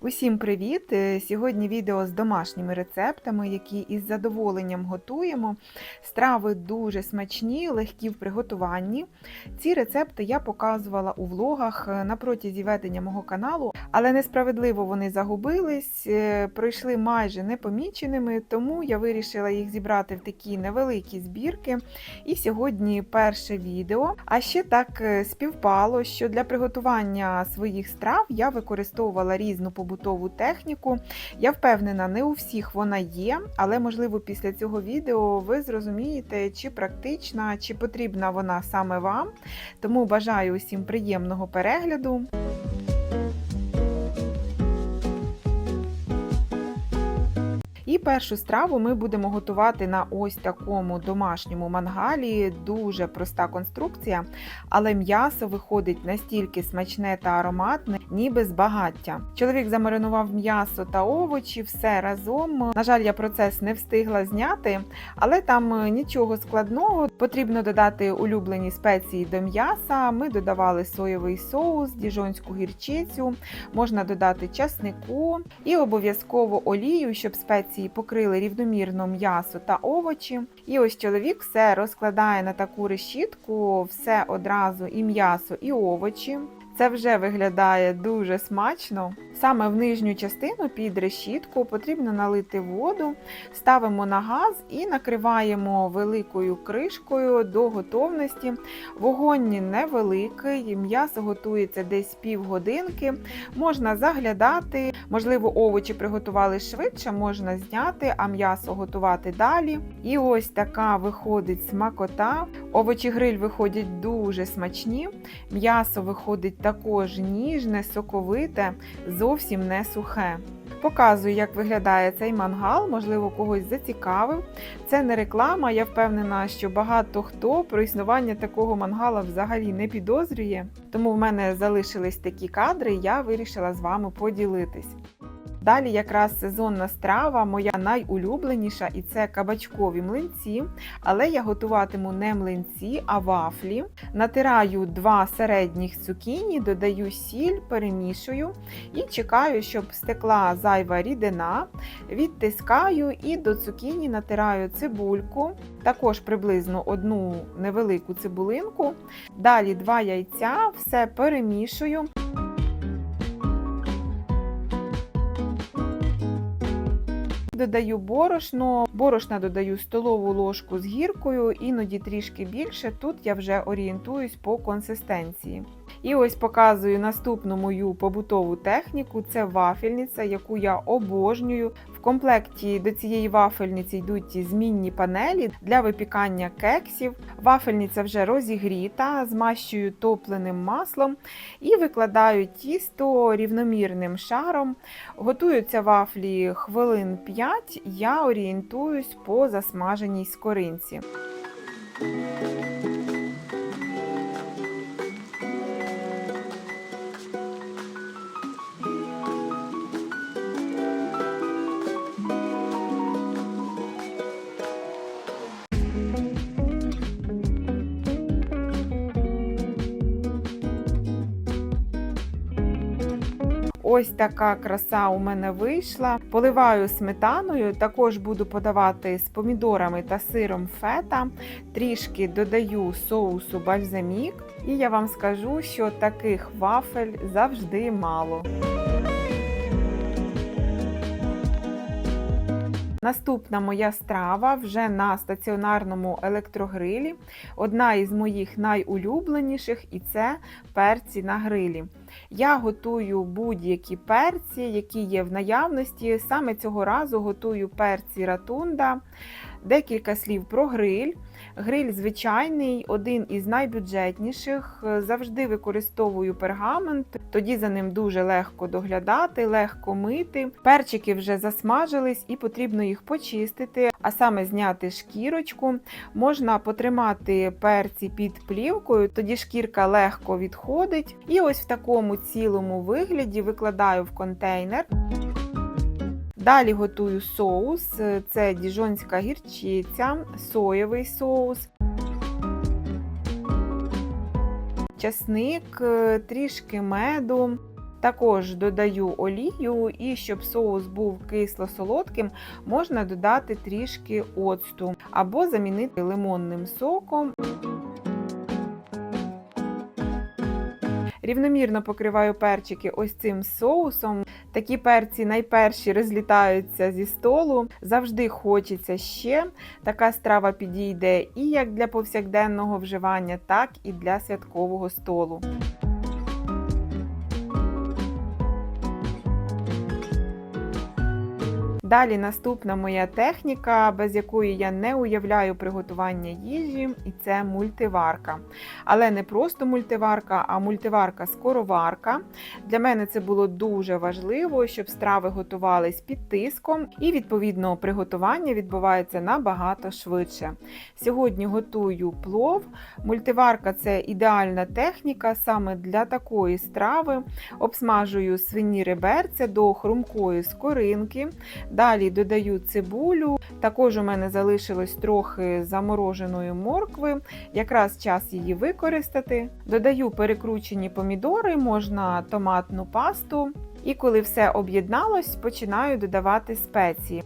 Усім привіт! Е, Сьогодні відео з домашніми рецептами, які із задоволенням готуємо. Страви дуже смачні, легкі в приготуванні. Ці рецепти я показувала у влогах е, на протязі ведення мого каналу, але несправедливо вони загубились, е, пройшли майже непоміченими, тому я вирішила їх зібрати в такі невеликі збірки. І сьогодні перше відео. А ще так співпало, що для приготування своїх страв я використовувала різну побутову техніку. Я впевнена, не у всіх вона є, але можливо після цього відео ви зрозумієте, чи практична, чи потрібна вона саме вам. Тому бажаю усім приємного перегляду. І першу страву ми будемо готувати на ось такому домашньому мангалі. Дуже проста конструкція, але м'ясо виходить настільки смачне та ароматне, ніби з багаття. Чоловік замаринував м'ясо та овочі, все разом. На жаль, я процес не встигла зняти, але там нічого складного. Потрібно додати улюблені спеції до м'яса. Ми додавали соєвий соус, діжонську гірчицю, можна додати часнику і обов'язково олію, щоб спеції покрили рівномірно м'ясо та овочі. І ось чоловік все розкладає на таку решітку, все одразу і м'ясо, і овочі. Це вже виглядає дуже смачно. Саме в нижню частину під решітку потрібно налити воду, ставимо на газ і накриваємо великою кришкою до готовності. Вогонь невеликий, м'ясо готується десь півгодинки. Можна заглядати, можливо, овочі приготували швидше, можна зняти, а м'ясо готувати далі. І ось така виходить смакота. Овочі гриль виходять дуже смачні, м'ясо виходить також ніжне, соковите, зовсім не сухе. Показую, як виглядає цей мангал, можливо, когось зацікавив. Це не реклама, я впевнена, що багато хто про існування такого мангала взагалі не підозрює. Тому в мене залишились такі кадри, я вирішила з вами поділитись. Далі якраз сезонна страва, моя найулюбленіша, і це кабачкові млинці. Але я готуватиму не млинці, а вафлі. Натираю два середніх цукіні, додаю сіль, перемішую і чекаю, щоб стекла зайва рідина. Відтискаю і до цукіні натираю цибульку, також приблизно одну невелику цибулинку. Далі два яйця, все перемішую. Додаю борошно, борошна додаю столову ложку з гіркою, іноді трішки більше. Тут я вже орієнтуюсь по консистенції. І ось показую наступну мою побутову техніку це вафельниця, яку я обожнюю. В комплекті до цієї вафельниці йдуть змінні панелі для випікання кексів. Вафельниця вже розігріта, змащую топленим маслом і викладаю тісто рівномірним шаром. Готуються вафлі хвилин 5, я орієнтуюсь по засмаженій скоринці. Ось така краса у мене вийшла. Поливаю сметаною, також буду подавати з помідорами та сиром фета. Трішки додаю соусу бальзамік, і я вам скажу, що таких вафель завжди мало. Наступна моя страва вже на стаціонарному електрогрилі. Одна із моїх найулюбленіших і це перці на грилі. Я готую будь-які перці, які є в наявності. Саме цього разу готую перці ратунда. Декілька слів про гриль. Гриль звичайний, один із найбюджетніших. Завжди використовую пергамент, тоді за ним дуже легко доглядати, легко мити. Перчики вже засмажились і потрібно їх почистити, а саме зняти шкірочку. Можна потримати перці під плівкою, тоді шкірка легко відходить. І ось в такому цілому вигляді викладаю в контейнер. Далі готую соус, це діжонська гірчиця, соєвий соус, часник, трішки меду, Також додаю олію, і щоб соус був кисло-солодким, можна додати трішки оцту або замінити лимонним соком. Рівномірно покриваю перчики ось цим соусом. Такі перці найперші розлітаються зі столу. Завжди хочеться ще. Така страва підійде і як для повсякденного вживання, так і для святкового столу. Далі наступна моя техніка, без якої я не уявляю приготування їжі, і це мультиварка. Але не просто мультиварка, а мультиварка-скороварка. Для мене це було дуже важливо, щоб страви готувались під тиском, і відповідно приготування відбувається набагато швидше. Сьогодні готую плов. Мультиварка це ідеальна техніка саме для такої страви. Обсмажую свині реберця до хрумкої скоринки. Далі додаю цибулю. Також у мене залишилось трохи замороженої моркви, якраз час її використати. Додаю перекручені помідори, можна томатну пасту. І коли все об'єдналось, починаю додавати спеції.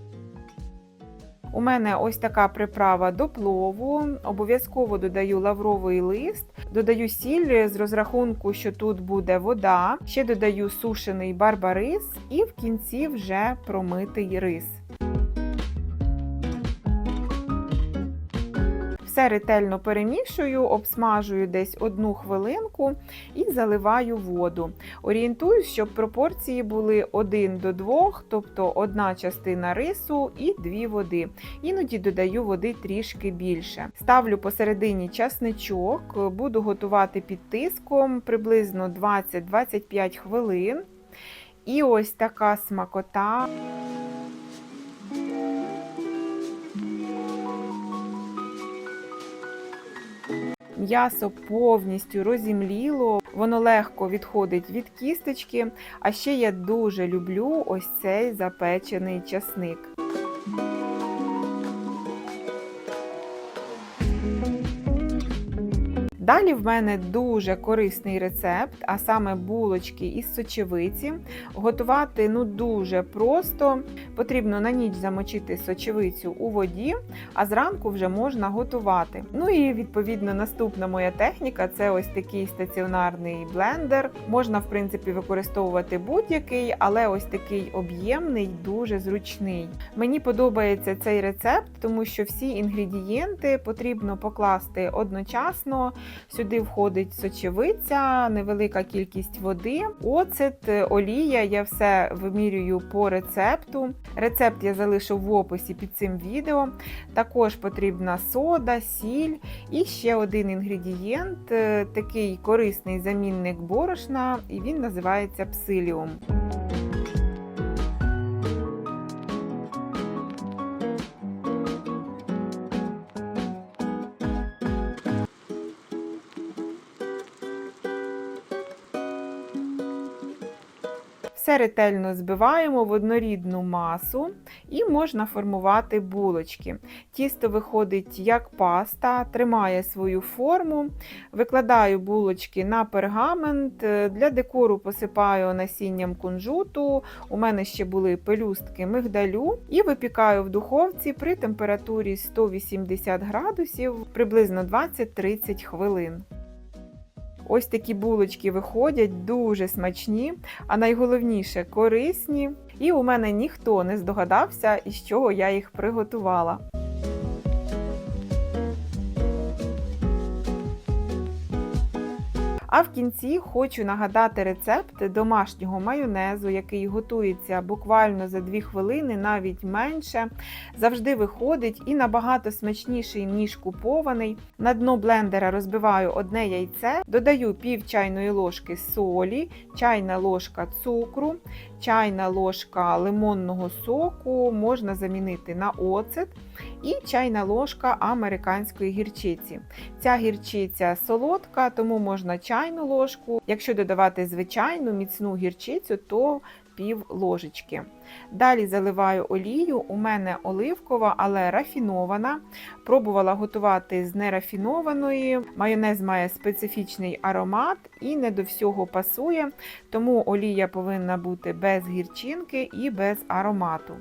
У мене ось така приправа до плову. Обов'язково додаю лавровий лист, додаю сіль з розрахунку, що тут буде вода. Ще додаю сушений барбарис і в кінці вже промитий рис. Все ретельно перемішую, обсмажую десь одну хвилинку і заливаю воду. Орієнтуюсь, щоб пропорції були 1 до 2, тобто одна частина рису і дві води. Іноді додаю води трішки більше. Ставлю посередині часничок, буду готувати під тиском приблизно 20-25 хвилин. І ось така смакота. М'ясо повністю розімліло, воно легко відходить від кісточки. А ще я дуже люблю ось цей запечений часник. Далі в мене дуже корисний рецепт, а саме булочки із сочевиці. Готувати ну дуже просто. Потрібно на ніч замочити сочевицю у воді, а зранку вже можна готувати. Ну і відповідно наступна моя техніка це ось такий стаціонарний блендер. Можна, в принципі, використовувати будь-який, але ось такий об'ємний, дуже зручний. Мені подобається цей рецепт, тому що всі інгредієнти потрібно покласти одночасно. Сюди входить сочевиця, невелика кількість води, оцет, олія. Я все вимірюю по рецепту. Рецепт я залишу в описі під цим відео. Також потрібна сода, сіль і ще один інгредієнт е, такий корисний замінник борошна, і він називається псиліум. Ретельно збиваємо в однорідну масу і можна формувати булочки. Тісто виходить як паста, тримає свою форму. Викладаю булочки на пергамент. Для декору посипаю насінням кунжуту. У мене ще були пелюстки мигдалю. І випікаю в духовці при температурі 180 градусів приблизно 20-30 хвилин. Ось такі булочки виходять дуже смачні, а найголовніше корисні. І у мене ніхто не здогадався, із чого я їх приготувала. А в кінці хочу нагадати рецепт домашнього майонезу, який готується буквально за 2 хвилини, навіть менше. Завжди виходить і набагато смачніший, ніж купований. На дно блендера розбиваю одне яйце, додаю пів чайної ложки солі, чайна ложка цукру, чайна ложка лимонного соку, можна замінити на оцет. І чайна ложка американської гірчиці. Ця гірчиця солодка, тому можна чайну ложку. Якщо додавати звичайну міцну гірчицю, то пів ложечки. Далі заливаю олію. У мене оливкова, але рафінована. Пробувала готувати з нерафінованої. Майонез має специфічний аромат і не до всього пасує, тому олія повинна бути без гірчинки і без аромату.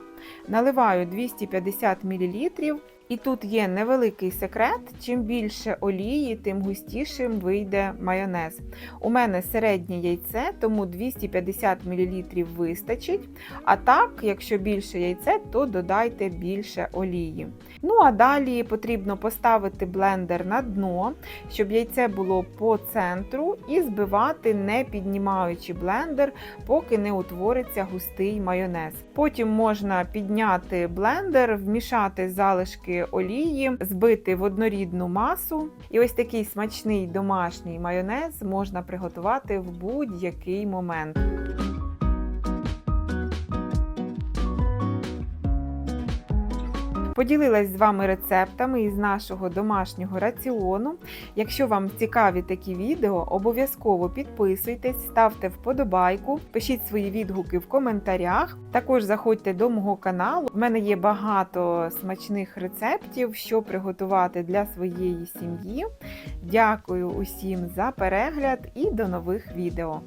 Наливаю 250 мл. І тут є невеликий секрет: чим більше олії, тим густішим вийде майонез. У мене середнє яйце, тому 250 мл вистачить. А так, якщо більше яйце, то додайте більше олії. Ну а далі потрібно поставити блендер на дно, щоб яйце було по центру, і збивати, не піднімаючи блендер, поки не утвориться густий майонез. Потім можна підняти блендер, вмішати залишки олії, збити в однорідну масу. І ось такий смачний домашній майонез можна приготувати в будь-який момент. Поділилась з вами рецептами із нашого домашнього раціону. Якщо вам цікаві такі відео, обов'язково підписуйтесь, ставте вподобайку, пишіть свої відгуки в коментарях. Також заходьте до мого каналу. У мене є багато смачних рецептів, що приготувати для своєї сім'ї. Дякую усім за перегляд і до нових відео!